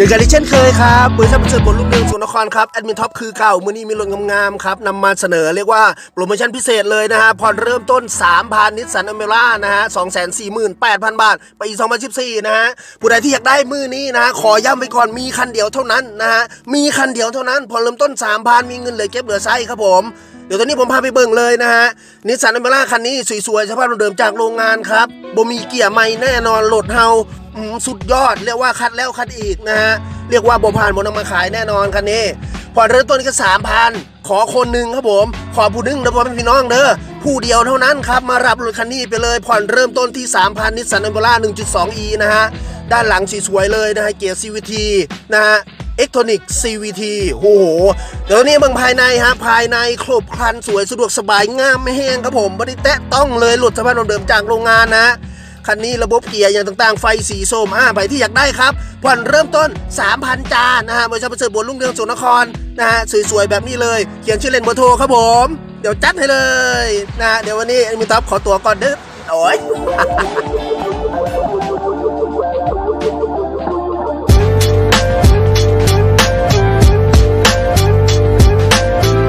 อย่างกันที่เช่นเคยครับบริษัทประเสริฐผลรุ่งเรืองสุนครครับแอดมินท็อปคือเก่ามือนี้มีรถงามๆครับนำมาเสนอเรียกว่าโปรโมชั่นพิเศษเลยนะฮะผ่อนเริ่มต้น 3,000นิสสันอเมร่านะฮะ248,000 บาท ไปอีก 2014 นะฮะผู้ใดที่อยากได้มือนี้นะฮะขอย้ำไปก่อนมีคันเดียวเท่านั้นนะฮะมีคันเดียวเท่านั้นผ่อนเริ่มต้น 3,000 มีเงินเหลือเก็บเหลือใช้ครับผมเดี๋ยวตอนนี้ผมพาไปเบิ่งเลยนะฮะนิสสันอเมร่าคันนี้สวยๆสภาพเดิมจากโรงงานครับบ่มีเกียร์ใหม่แน่นอนโหลดเฮา สุดยอดเรียกว่าคัดแล้วคัดอีกนะฮะเรียกว่าบ่ผ่านบนนำมาขายแน่นอนคันนี้ผ่อนเริ่มต้นก็สามพันขอคนหนึ่งครับผม ขอผู้หนึงเด้อพ่อพี่น้องเด้อผู้เดียวเท่านั้นครับมารับรถคันนี้ไปเลยผ่อนเริ่มต้นที่ 3,000นิสสันอัมเบร่า 1.2e นะฮะด้านหลังสวยเลยนะฮะเกียร์ CVT นะฮะเอ็กโทนิก CVT โอ้โห เดี๋ยวนี้เบางภายในฮะ ภายในครบครันสวยสะดวกสบายงามไม่แห้งครับผมไม่ได้แตะต้องเลยหลุดสภาพเดิมจากโรงงานนะ คันนี้ระบบเกียร์อย่างต่างๆ ไฟสีส้มอ่าไปที่อยากได้ครับผ่อนเริ่มต้น 3,000 จานนะฮะบริษัทประเสริฐบัวลุ่งเรืองสุนครนะฮะสวยๆแบบนี้เลย เขียนชื่อเล่นเบอร์โทรครับผม เดี๋ยวจัดให้เลยนะฮะเดี๋ยววันนี้มีท็อปขอตัวก่อนเด้อโอ้ย